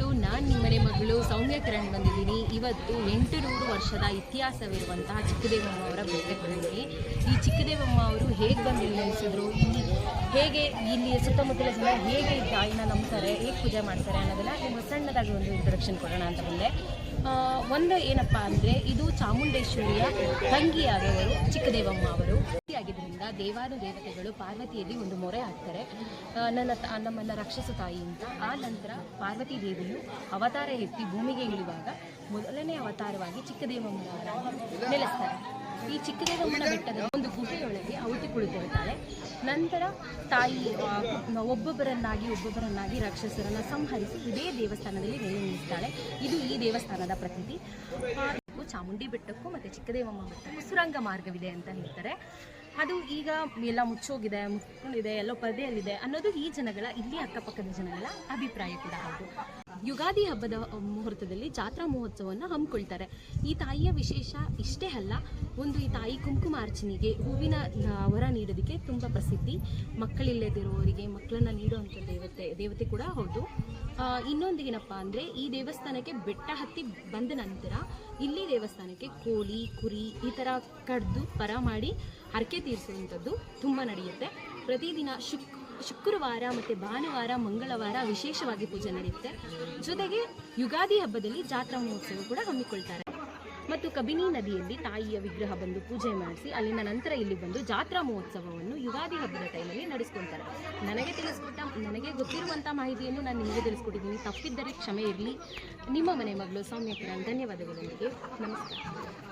ನಮಸ್ಕಾರಗಳು ನಾನು ನಿಮ್ಮನೆ ಮಗಳು ಸೌಮ್ಯ ಕಿರಣ್ ಬಂದಿದ್ದೀನಿ. ಇವತ್ತು ಎಂಟು ನೂರು ವರ್ಷದ ಇತಿಹಾಸವಿರುವಂತಹ ಚಿಕ್ಕದೇವಮ್ಮ ಅವರ ಬೆಟ್ಟಕ್ಕೆ ಈ ಚಿಕ್ಕದೇವಮ್ಮ ಅವರು ಹೇಗೆ ಬಂದು ನಿಲ್ಲಿಸಿದ್ರು ಇಲ್ಲಿ ಹೇಗೆ ಇಲ್ಲಿ ಸುತ್ತಮುತ್ತಲ ಜನ ಹೇಗೆ ಈ ತಾಯಿನ ನಂಬ್ತಾರೆ, ಹೇಗೆ ಪೂಜೆ ಮಾಡ್ತಾರೆ ಅನ್ನೋದನ್ನ ನಿಮ್ಮ ಸಣ್ಣದಾಗಿ ಒಂದು ಇಂಟ್ರಡಕ್ಷನ್ ಕೊಡೋಣ ಅಂತ ಬಂದೆ. ಒಂದು ಏನಪ್ಪ ಅಂದರೆ, ಇದು ಚಾಮುಂಡೇಶ್ವರಿಯ ತಂಗಿಯಾದವರು ಚಿಕ್ಕದೇವಮ್ಮ ಅವರು. ಆಗಿದ್ದರಿಂದ ದೇವಾನು ದೇವತೆಗಳು ಪಾರ್ವತಿಯಲ್ಲಿ ಒಂದು ಮೊರೆ ಹಾಕ್ತಾರೆ. ನನ್ನ ನಮ್ಮನ್ನ ರಕ್ಷಿಸು ತಾಯಿ ಅಂತ. ಆ ನಂತರ ಪಾರ್ವತಿ ದೇವಿಯು ಅವತಾರ ಎತ್ತಿ ಭೂಮಿಗೆ ಇಳಿಯುವಾಗ ಮೊದಲನೇ ಅವತಾರವಾಗಿ ಚಿಕ್ಕದೇವಮ್ಮನವರಾಗಿ ನೆಲೆಸ್ತಾರೆ. ಈ ಚಿಕ್ಕದೇವಮ್ಮನ ಬೆಟ್ಟದ ಒಂದು ಗುಹೆಯೊಳಗೆ ಅವತಿ ಕುಳಿತಿರ್ತಾಳೆ ನಂತರ ತಾಯಿ ಒಬ್ಬೊಬ್ಬರನ್ನಾಗಿ ಒಬ್ಬೊಬ್ಬರನ್ನಾಗಿ ರಾಕ್ಷಸರನ್ನ ಸಂಹರಿಸಿ ಇದೇ ದೇವಸ್ಥಾನದಲ್ಲಿ ನೆಲೆ ನಿಲ್ಲಿಸ್ತಾಳೆ. ಇದು ಈ ದೇವಸ್ಥಾನದ ಪ್ರತೀತಿ. ಚಾಮುಂಡಿ ಬೆಟ್ಟಕ್ಕೂ ಮತ್ತು ಚಿಕ್ಕದೇವಮ್ಮ ಬೆಟ್ಟಕ್ಕೂ ಸುರಂಗ ಮಾರ್ಗವಿದೆ ಅಂತ ಹೇಳ್ತಾರೆ. ಅದು ಈಗ ಎಲ್ಲ ಮುಚ್ಚೋಗಿದೆ, ಮುಚ್ಕೊಂಡಿದೆ, ಎಲ್ಲೋ ಪರದೆಯಲ್ಲಿದೆ ಅನ್ನೋದು ಈ ಜನಗಳ, ಇಲ್ಲಿ ಅಕ್ಕಪಕ್ಕದ ಜನಗಳ ಅಭಿಪ್ರಾಯ ಕೂಡ ಹೌದು. ಯುಗಾದಿ ಹಬ್ಬದ ಮುಹೂರ್ತದಲ್ಲಿ ಜಾತ್ರಾ ಮಹೋತ್ಸವವನ್ನು ಹಮ್ಮಿಕೊಳ್ತಾರೆ. ಈ ತಾಯಿಯ ವಿಶೇಷ ಇಷ್ಟೇ ಅಲ್ಲ, ಒಂದು ಈ ತಾಯಿ ಕುಂಕುಮ ಅರ್ಚನೆಗೆ ಹೂವಿನ ವರ ನೀಡೋದಕ್ಕೆ ತುಂಬ ಪ್ರಸಿದ್ಧಿ. ಮಕ್ಕಳಿಲ್ಲದಿರುವವರಿಗೆ ಮಕ್ಕಳನ್ನು ನೀಡುವಂಥ ದೇವತೆ ದೇವತೆ ಕೂಡ ಹೌದು. ಇನ್ನೊಂದು ಏನಪ್ಪ ಅಂದರೆ ಈ ದೇವಸ್ಥಾನಕ್ಕೆ ಬೆಟ್ಟ ಹತ್ತಿ ಬಂದ ನಂತರ ಇಲ್ಲಿ ದೇವಸ್ಥಾನಕ್ಕೆ ಕೋಳಿ, ಕುರಿ ಈ ಥರ ಕಡ್ದು ಪರ ಮಾಡಿ ಹರಕೆ ತೀರಿಸುವಂಥದ್ದು ತುಂಬ ನಡೆಯುತ್ತೆ. ಪ್ರತಿದಿನ ಶುಕ್, ಶುಕ್ರವಾರ ಮತ್ತು ಭಾನುವಾರ, ಮಂಗಳವಾರ ವಿಶೇಷವಾಗಿ ಪೂಜೆ ನಡೆಯುತ್ತೆ. ಜೊತೆಗೆ ಯುಗಾದಿ ಹಬ್ಬದಲ್ಲಿ ಜಾತ್ರಾ ಮಹೋತ್ಸವ ಕೂಡ ಹಮ್ಮಿಕೊಳ್ತಾರೆ. ಮತ್ತು ಕಬಿನಿ ನದಿಯಲ್ಲಿ ತಾಯಿಯ ವಿಗ್ರಹ ಬಂದು ಪೂಜೆ ಮಾಡಿಸಿ ಅಲ್ಲಿನ ನಂತರ ಇಲ್ಲಿ ಬಂದು ಜಾತ್ರಾ ಮಹೋತ್ಸವವನ್ನು ಯುಗಾದಿ ಹಬ್ಬದ ಟೈಮಲ್ಲಿ ನನಗೆ ತಿಳಿಸ್ಕೊಟ್ಟ ನನಗೆ ಗೊತ್ತಿರುವಂಥ ಮಾಹಿತಿಯನ್ನು ನಾನು ನಿಮಗೆ ತಿಳಿಸ್ಕೊಟ್ಟಿದ್ದೀನಿ. ತಪ್ಪಿದ್ದರೆ ಕ್ಷಮೆ ಇರಲಿ. ನಿಮ್ಮ ಮನೆ ಮಗಳು ಸೌಮ್ಯ ಕಿರಣ್ ಧನ್ಯವಾದಗಳು ನಿಮಗೆ. ನಮಸ್ಕಾರ.